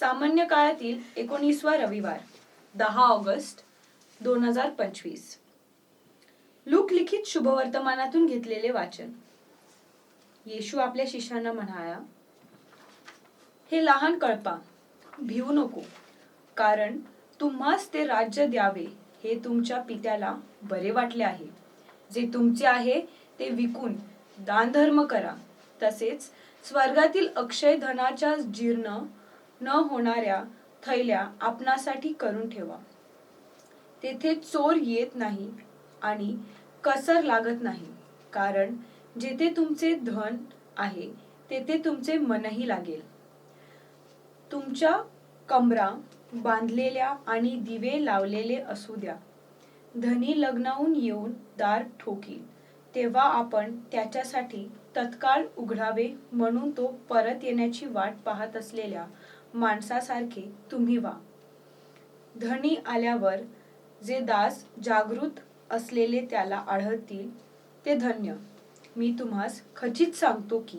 सामान्य काळातील एकोणीसवा रविवार दहा ऑगस्ट दोन हजार पंचवीस. लोकलिखित शुभवर्तमानातून घेतलेले वाचन. येशू आपल्या शिष्यांना म्हणाला हे लहान कळपा भिवू नको कारण तुम्हास ते राज्य द्यावे हे तुमच्या पित्याला बरे वाटले आहे. जे तुमचे आहे ते विकून दानधर्म करा. तसेच स्वर्गातील अक्षय धनाच्या जीर्ण न होणाऱ्या थैल्या आपणासाठी करून ठेवा. तेथे चोर येत नाही आणि कसर लागत नाही कारण जेथे तुमचे धन आहे तेथे तुमचे मनही लागेल. तुमच्या कमरा बांधलेल्या आणि दिवे लावलेले असू द्या. धनी लग्नाहून येऊन दार ठोकील तेव्हा आपण त्याच्यासाठी तत्काळ उघडावे म्हणून तो परत येण्याची वाट पाहत असलेल्या माणसासारखे तुम्ही व्हा. धनी आल्यावर जे दास जागृत असलेले त्याला आढळतील ते धन्य. मी तुम्हास खचित सांगतो की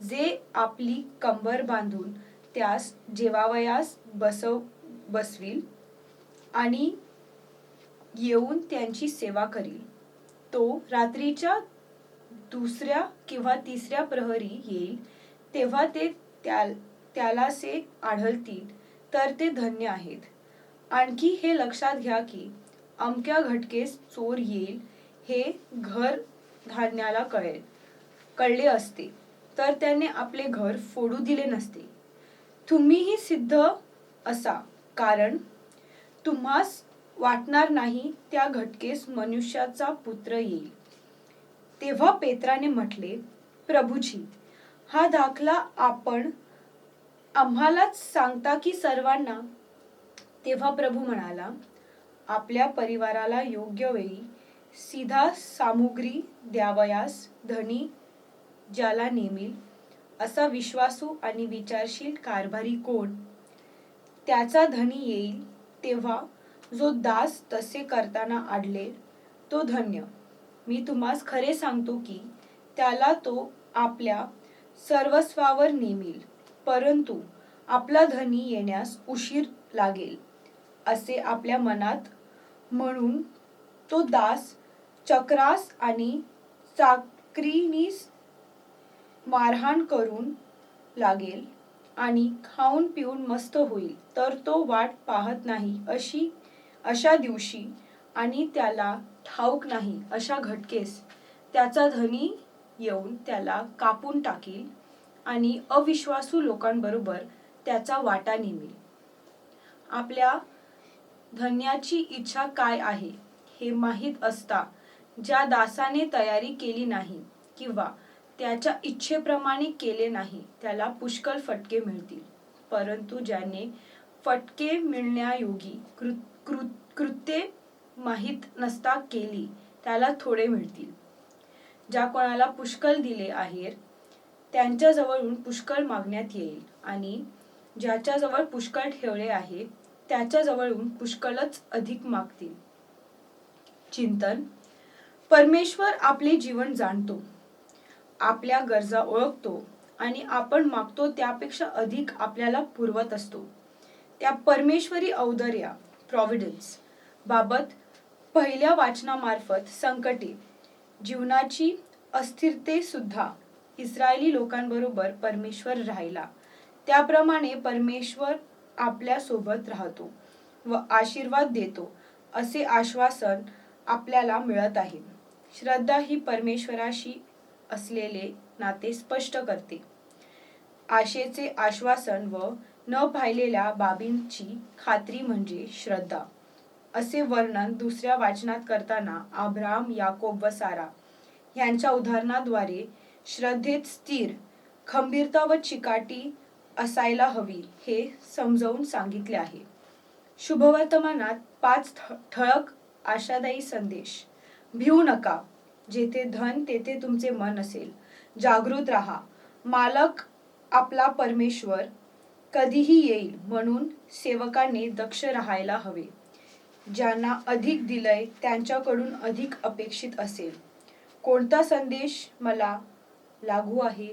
जे आपली कंबर बांधून त्यास जेवावयास बसव बसवील आणि येऊन त्यांची सेवा करील तो रात्रीच्या दुसऱ्या किंवा तिसऱ्या प्रहरी येईल तेव्हा ते त्या त्यालासे आढळतील तर ते धन्य आहेत. आणखी हे लक्षात घ्या की अमक्या घटकेस चोर येईल हे घर धान्याला कळेल. कळले असते तर त्याने आपले घर फोडू दिले नसते. तुम्हीही सिद्ध असा कारण तुम्हास वाटणार नाही त्या घटकेस मनुष्याचा पुत्र येईल. तेव्हा पेत्राने म्हटले प्रभूजी हा दाखला आपण आम्हालाच सांगता की सर्वांना तेव्हा प्रभू म्हणाला आपल्या परिवाराला योग्य वेळी सीधा सामुग्री द्यावयास धनी ज्याला नेमील असा विश्वासू आणि विचारशील कारभारी कोण? त्याचा धनी येईल तेव्हा जो दास तसे करताना आडले तो धन्य. मी तुम्हास खरे सांगतो की त्याला तो आपल्या सर्वस्वावर नेमील. परंतु आपला धनी येण्यास उशीर लागेल असे आपल्या मनात म्हणून तो दास चक्रास आणि चाकरीनीस मारहाण करून लागेल आणि खाऊन पिऊन मस्त होईल तर तो वाट पाहत नाही अशी अशा दिवशी आणि त्याला ठाऊक नाही अशा घटकेस त्याचा धनी येऊन त्याला कापून टाकील आणि अविश्वासू लोकांबरोबर त्याचा वाटा नेमील आपल्या धन्याची इच्छा काय आहे हे माहीत असता ज्या दासाने तयारी केली नाही किंवा त्याच्या इच्छेप्रमाणे केले नाही त्याला पुष्कळ फटके मिळतील. परंतु ज्याने फटके मिळण्यायोगी कृ कृ कृत्ये माहीत नसता केली त्याला थोडे मिळतील. ज्या कोणाला पुष्कळ दिले आहे त्यांच्याजवळून पुष्कळ मागण्यात येईल. आणि ज्याच्याजवळ पुष्कळ ठेवले आहे त्याच्याजवळून पुष्कळच अधिक मागतील. चिंतन. परमेश्वर आपले जीवन जाणतो. आपल्या गरजा ओळखतो आणि आपण मागतो त्यापेक्षा अधिक आपल्याला पुरवत असतो. त्या परमेश्वरी औदर्या प्रॉव्हिडन्स बाबत पहिल्या वाचनामार्फत संकटे जीवनाची अस्थिरतेसुद्धा इस्रायली लोकांबरोबर परमेश्वर राहिला. त्याप्रमाणे परमेश्वर आपल्यासोबत राहतो व आशीर्वाद देतो असे आश्वासन आपल्याला मिळत आहे. श्रद्धा ही परमेश्वराशी असलेले नाते स्पष्ट करते. आशेचे आश्वासन व न पाहिलेल्या बाबींची खात्री म्हणजे श्रद्धा. असे वर्णन दुसऱ्या वाचनात करताना आब्राम याकोब व सारा यांच्या उदाहरणाद्वारे श्रद्धेत स्थिर खंबीरता व चिकाटी असायला हवी हे समजावून सांगितले आहे. शुभवर्तमानात पाच ठ- ठळक आशादायी संदेश. भिवू नका. जेथे धन तेथे तुमचे मन असेल. जागृत राहा. मालक आपला परमेश्वर कधीही येईल म्हणून सेवकाने दक्ष राहायला हवे. ज्यांना अधिक दिलंय त्यांच्याकडून अधिक अपेक्षित असेल. कोणता संदेश मला लागू आहे.